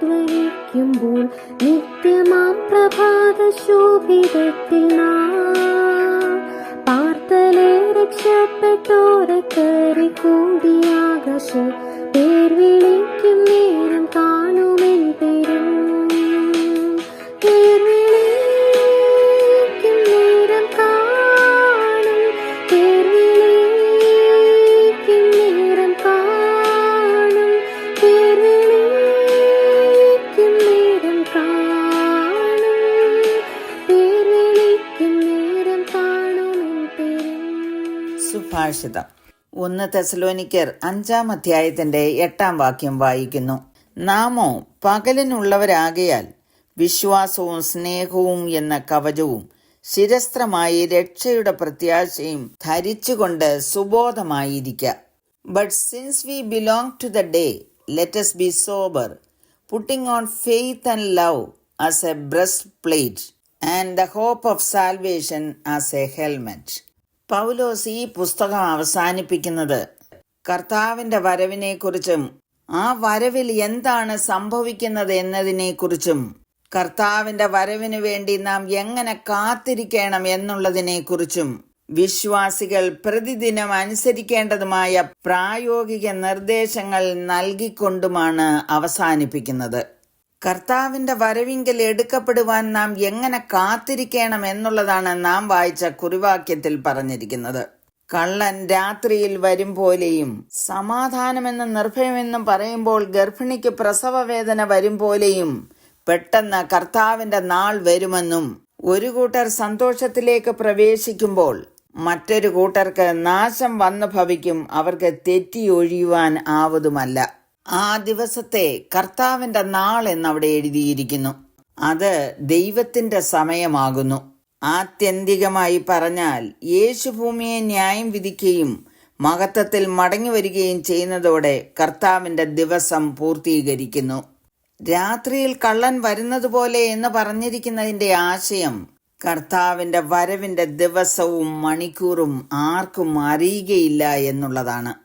ധ്വനിക്കുമ്പോൾ നിത്യമാം പ്രഭാത ശോഭിതത്തിൽ പാർത്തലെ രക്ഷപ്പെട്ടോരെ കയറി കൂടിയാകശ പേർ വിളിക്കും നേരം കാണുമെൻ സുഭാഷിതം ഒന്ന് തെസലോനിക്കർ അഞ്ചാം അധ്യായത്തിന്റെ എട്ടാം വാക്യം വായിക്കുന്നു. നാമോ പകലിനുള്ളവരാകയാൽ വിശ്വാസവും സ്നേഹവും എന്ന കവചവും ശിരസ്ത്രമായി രക്ഷയുടെ പ്രത്യാശയും ധരിച്ചുകൊണ്ട് സുബോധമായിരിക്കുക but since we belong to the day let's be sober putting on faith and love as a breastplate and the hope of salvation as a helmet Paulose ഈ പുസ്തകം അവസാനിപ്പിക്കുന്നത്. കർത്താവിന്റെ വരവിനെക്കുറിച്ചും ആ വരവിൽ എന്താണ് സംഭവിക്കുന്നത് എന്നതിനെക്കുറിച്ചും കർത്താവിന്റെ വരവിനു വേണ്ടി നാം എങ്ങനെ കാത്തിരിക്കണം എന്നുള്ളതിനെക്കുറിച്ചും വിശ്വാസികൾ പ്രതിദിനം അനുസരിക്കേണ്ടതുമായ പ്രായോഗിക നിർദ്ദേശങ്ങൾ നൽകിക്കൊണ്ടുമാണ് അവസാനിപ്പിക്കുന്നത്. കർത്താവിന്റെ വരവിങ്കൽ എടുക്കപ്പെടുവാൻ നാം എങ്ങനെ കാത്തിരിക്കണം എന്നുള്ളതാണ് നാം വായിച്ച കുറിവാക്യത്തിൽ പറഞ്ഞിരിക്കുന്നത്. കള്ളൻ രാത്രിയിൽ വരും പോലെയും സമാധാനമെന്നും നിർഭയമെന്നും പറയുമ്പോൾ ഗർഭിണിക്ക് പ്രസവ വേദന വരും പോലെയും പെട്ടെന്ന് കർത്താവിന്റെ നാൾ വരുമെന്നും ഒരു കൂട്ടർ സന്തോഷത്തിലേക്ക് പ്രവേശിക്കുമ്പോൾ മറ്റൊരു കൂട്ടർക്ക് നാശം വന്നു ഭവിക്കും അവർക്ക് തെറ്റി തെറ്റിയൊഴിയുവാൻ ആവതുമല്ല. ആ ദിവസത്തെ കർത്താവിന്റെ നാൾ എന്നവിടെ എഴുതിയിരിക്കുന്നു. അത് ദൈവത്തിന്റെ സമയമാകുന്നു. ആത്യന്തികമായി പറഞ്ഞാൽ യേശു ഭൂമിയെ ന്യായം വിധിക്കുകയും മഹത്വത്തിൽ മടങ്ങി വരികയും ചെയ്യുന്നതോടെ കർത്താവിന്റെ ദിവസം പൂർത്തീകരിക്കുന്നു. രാത്രിയിൽ കള്ളൻ വരുന്നത് പോലെ എന്ന് പറഞ്ഞിരിക്കുന്നതിന്റെ ആശയം കർത്താവിന്റെ വരവിന്റെ ദിവസവും മണിക്കൂറും ആർക്കും അറിയുകയില്ല എന്നുള്ളതാണ്.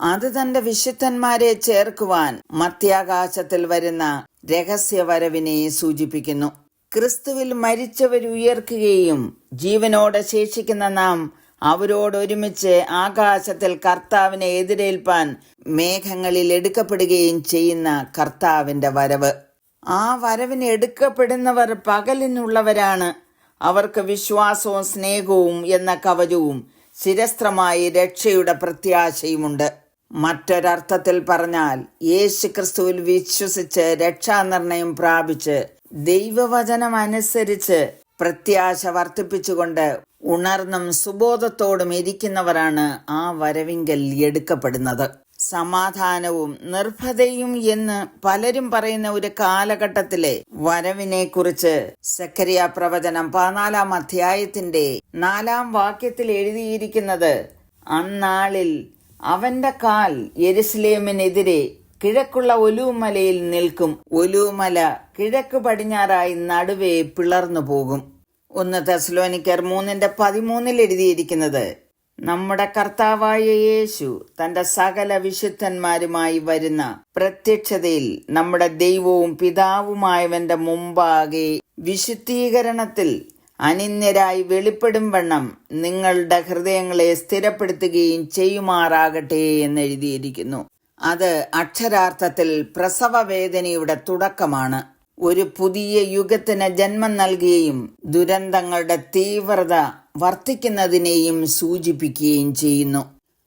അത് തന്റെ വിശുദ്ധന്മാരെ ചേർക്കുവാൻ മധ്യാകാശത്തിൽ വരുന്ന രഹസ്യവരവിനെ സൂചിപ്പിക്കുന്നു. ക്രിസ്തുവിൽ മരിച്ചവരുയർക്കുകയും ജീവനോടെ ശേഷിക്കുന്ന നാം അവരോടൊരുമിച്ച് ആകാശത്തിൽ കർത്താവിനെ എതിരേൽപ്പാൻ മേഘങ്ങളിൽ എടുക്കപ്പെടുകയും ചെയ്യുന്ന കർത്താവിന്റെ വരവ്. ആ വരവിന് എടുക്കപ്പെടുന്നവർ പകലിനുള്ളവരാണ്. അവർക്ക് വിശ്വാസവും സ്നേഹവും എന്ന കവചവും ശിരസ്ത്രമായി രക്ഷയുടെ പ്രത്യാശയുമുണ്ട്. മറ്റൊരർത്ഥത്തിൽ പറഞ്ഞാൽ യേശു ക്രിസ്തുവിൽ വിശ്വസിച്ച് രക്ഷാനിർണയം പ്രാപിച്ച് ദൈവവചനം അനുസരിച്ച് പ്രത്യാശ വർദ്ധിപ്പിച്ചുകൊണ്ട് ഉണർന്നും സുബോധത്തോടും ഇരിക്കുന്നവരാണ് ആ വരവിങ്കൽ എടുക്കപ്പെടുന്നത്. സമാധാനവും നിർഭതയും എന്ന് പലരും പറയുന്ന ഒരു കാലഘട്ടത്തിലെ വരവിനെ കുറിച്ച് സക്കരിയ പ്രവചനം പതിനാലാം അധ്യായത്തിന്റെ നാലാം വാക്യത്തിൽ എഴുതിയിരിക്കുന്നത് അന്നാളിൽ അവന്റെ കാൽ യെരുസലേമിനെതിരെ കിഴക്കുള്ള ഒലുമലയിൽ നിൽക്കും. ഒലുമല കിഴക്ക് പടിഞ്ഞാറായി നടുവേ പിളർന്നു പോകും. ഒന്ന് തെസ്ലോനിക്കർ മൂന്നിന്റെ പതിമൂന്നിൽ എഴുതിയിരിക്കുന്നത് നമ്മുടെ കർത്താവായ യേശു തന്റെ സകല വിശുദ്ധന്മാരുമായി വരുന്ന പ്രത്യക്ഷതയിൽ നമ്മുടെ ദൈവവും പിതാവുമായവന്റെ മുമ്പാകെ വിശുദ്ധീകരണത്തിൽ അനിന്യരായി വെളിപ്പെടും വണ്ണം നിങ്ങളുടെ ഹൃദയങ്ങളെ സ്ഥിരപ്പെടുത്തുകയും ചെയ്യുമാറാകട്ടെ എന്ന് എഴുതിയിരിക്കുന്നു. അത് അക്ഷരാർത്ഥത്തിൽ പ്രസവ വേദനയുടെ തുടക്കമാണ്. ഒരു പുതിയ യുഗത്തിന് ജന്മം നൽകുകയും ദുരന്തങ്ങളുടെ തീവ്രത വർദ്ധിക്കുന്നതിനെയും സൂചിപ്പിക്കുകയും ചെയ്യുന്നു.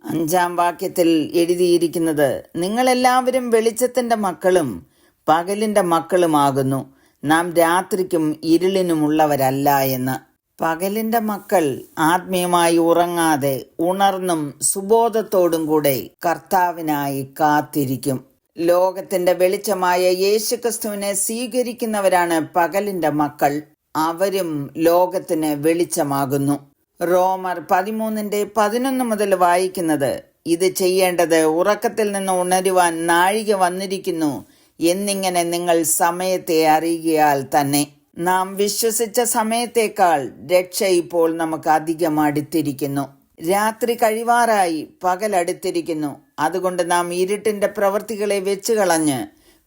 അഞ്ചാം വാക്യത്തിൽ എഴുതിയിരിക്കുന്നത് നിങ്ങളെല്ലാവരും വെളിച്ചത്തിന്റെ മക്കളും പകലിന്റെ മക്കളുമാകുന്നു. നാം രാത്രിക്കും ഇരുളിനുമുള്ളവരല്ല എന്ന്. പകലിന്റെ മക്കൾ ആത്മീയമായി ഉറങ്ങാതെ ഉണർന്നും സുബോധത്തോടും കൂടെ കർത്താവിനായി കാത്തിരിക്കും. ലോകത്തിന്റെ വെളിച്ചമായ യേശുക്രിസ്തുവിനെ സ്വീകരിക്കുന്നവരാണ് പകലിന്റെ മക്കൾ. അവരും ലോകത്തിന് വെളിച്ചമാകുന്നു. റോമർ പതിമൂന്നിന്റെ പതിനൊന്ന് മുതൽ വായിക്കുന്നത് ഇത് ചെയ്യേണ്ടത് ഉറക്കത്തിൽ നിന്ന് ഉണരുവാൻ നാഴിക വന്നിരിക്കുന്നു എന്നിങ്ങനെ നിങ്ങൾ സമയത്തെ അറിയുകയാൽ തന്നെ. നാം വിശ്വസിച്ച സമയത്തേക്കാൾ രക്ഷ ഇപ്പോൾ നമുക്ക് അധികം അടുത്തിരിക്കുന്നു. രാത്രി കഴിവാറായി പകലടുത്തിരിക്കുന്നു അതുകൊണ്ട് നാം ഇരുട്ടിന്റെ പ്രവൃത്തികളെ വെച്ചു കളഞ്ഞ്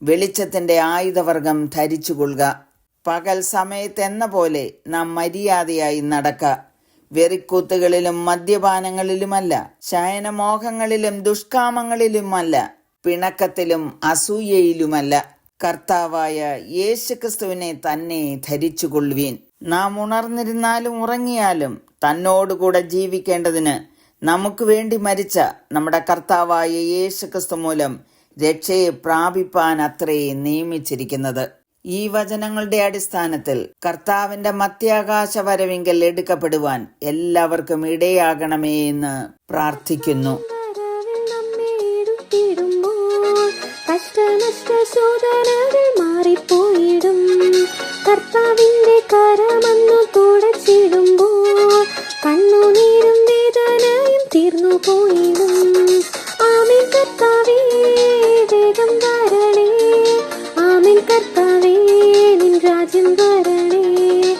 വെളിച്ചത്തിന്റെ ആയുധവർഗം ധരിച്ചുകൊള്ളുക. പകൽ സമയത്തെന്ന പോലെ നാം മര്യാദയായി നടക്ക. വെറിക്കൂത്തുകളിലും മദ്യപാനങ്ങളിലുമല്ല ശയനമോഹങ്ങളിലും ദുഷ്കാമങ്ങളിലുമല്ല പിണക്കത്തിലും അസൂയയിലുമല്ല. കർത്താവായ യേശുക്രിസ്തുവിനെ തന്നെ ധരിച്ചുകൊള്ളുവീൻ. നാം ഉണർന്നിരുന്നാലും ഉറങ്ങിയാലും തന്നോടുകൂടെ ജീവിക്കേണ്ടതിന് നമുക്ക് വേണ്ടി മരിച്ച നമ്മുടെ കർത്താവായ യേശുക്രിസ്തു മൂലം രക്ഷയെ പ്രാപിപ്പാൻ അത്രേ നിയമിച്ചിരിക്കുന്നത്. ഈ വചനങ്ങളുടെ അടിസ്ഥാനത്തിൽ കർത്താവിന്റെ മധ്യാകാശ വരവിങ്കൽ എടുക്കപ്പെടുവാൻ എല്ലാവർക്കും ഇടയാകണമേ എന്ന് പ്രാർത്ഥിക്കുന്നു. കഷ്ടനഷ്ട ശോധനകൾ മാറിപ്പോയിടും. കർത്താവിന്റെ കരമന്നു തുടച്ചിടുമ്പോൾ കണ്ണുനീരും വേദനയും തീർന്നു പോയിടും. ആമിൻ കർത്താവേ വേഗം വരണേ. ആമിൻ കർത്താവേ നിൻ രാജ്യം വരണേ.